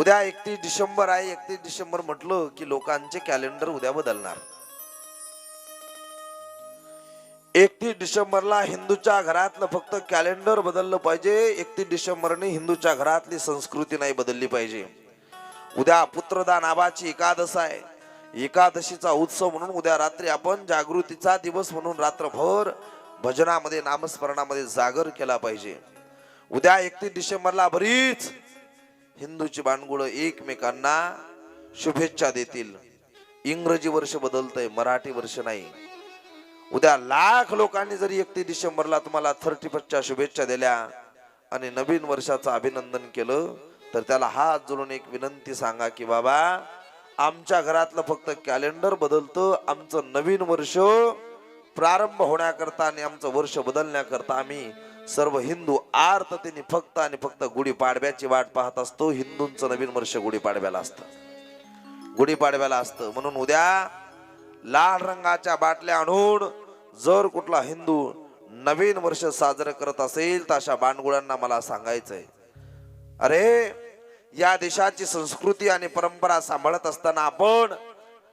उद्या एकतीस डिसेंबर आहे. एकतीस डिसेंबर म्हटलं की लोकांचे कॅलेंडर उद्या बदलणार. एकतीस डिसेंबरला हिंदूच्या घरातलं फक्त कॅलेंडर बदललं पाहिजे. एकतीस डिसेंबरने हिंदूच्या घरातली संस्कृती नाही बदलली पाहिजे. उद्या पुत्रदा नावाची एकादश आहे. एकादशीचा उत्सव म्हणून उद्या रात्री आपण जागृतीचा दिवस म्हणून रात्रभर भजनामध्ये नामस्मरणामध्ये जागर केला पाहिजे. उद्या एकतीस डिसेंबरला बरीच हिंदूची बाणगुळ एकमेकांना शुभेच्छा देतील. इंग्रजी वर्ष बदलतंय मराठी वर्ष नाही. उद्या लाख लोकांनी जरी एकतीस डिसेंबरला तुम्हाला थर्टी फर्स्टच्या शुभेच्छा दिल्या आणि नवीन वर्षाचं अभिनंदन केलं तर त्याला हात जोडून एक विनंती सांगा की बाबा आमच्या घरातलं फक्त कॅलेंडर बदलतं आमचं नवीन वर्ष प्रारंभ होण्याकरता आणि आमचं वर्ष बदलण्याकरता आम्ही सर्व हिंदू आर्ततेने फक्त आणि फक्त गुढीपाडव्याची वाट पाहत असतो. हिंदूंचं नवीन वर्ष गुढीपाडव्याला असतं. गुढीपाडव्याला असतं. म्हणून उद्या लाल रंगाच्या बाटल्या आणून जर कुठला हिंदू नवीन वर्ष साजरं करत असेल तर अशा बाणगुळांना मला सांगायचंय. अरे या देशाची संस्कृती आणि परंपरा सांभाळत असताना आपण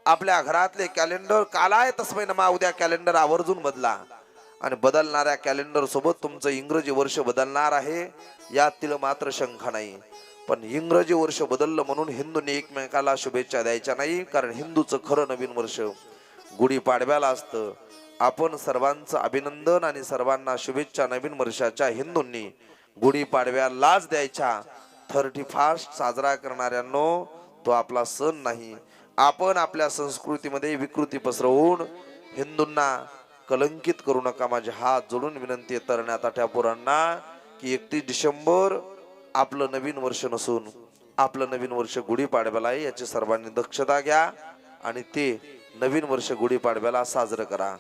आपल्या घरातले कॅलेंडर कालाय तस्मै नमा उद्या कॅलेंडर आवर्जून बदला. आणि बदलणाऱ्या कॅलेंडर सोबत तुमचं इंग्रजी वर्ष बदलणार आहे. यातील मात्र शंका नाही. पण इंग्रजी वर्ष बदललं म्हणून हिंदूंनी एकमेकाला शुभेच्छा द्यायच्या नाही कारण हिंदूचं खरं नवीन वर्ष गुढीपाडव्याला असतं. आपण सर्वांचं अभिनंदन आणि सर्वांना शुभेच्छा नवीन वर्षाच्या हिंदूंनी गुढीपाडव्यालाच द्यायच्या. थर्टी फास्ट साजरा करणाऱ्यांनो तो आपला सण नाही. आपण आपल्या संस्कृतीमध्ये विकृती पसरवून हिंदूंना कलंकित करू नका. माझे हात जोडून विनंती आहे तरण्या ताठ्या पोरांना की एकतीस डिसेंबर आपलं नवीन वर्ष नसून आपलं नवीन वर्ष गुढीपाडव्याला आहे याची सर्वांनी दक्षता घ्या आणि ते नवीन वर्ष गुढीपाडव्याला साजरं करा.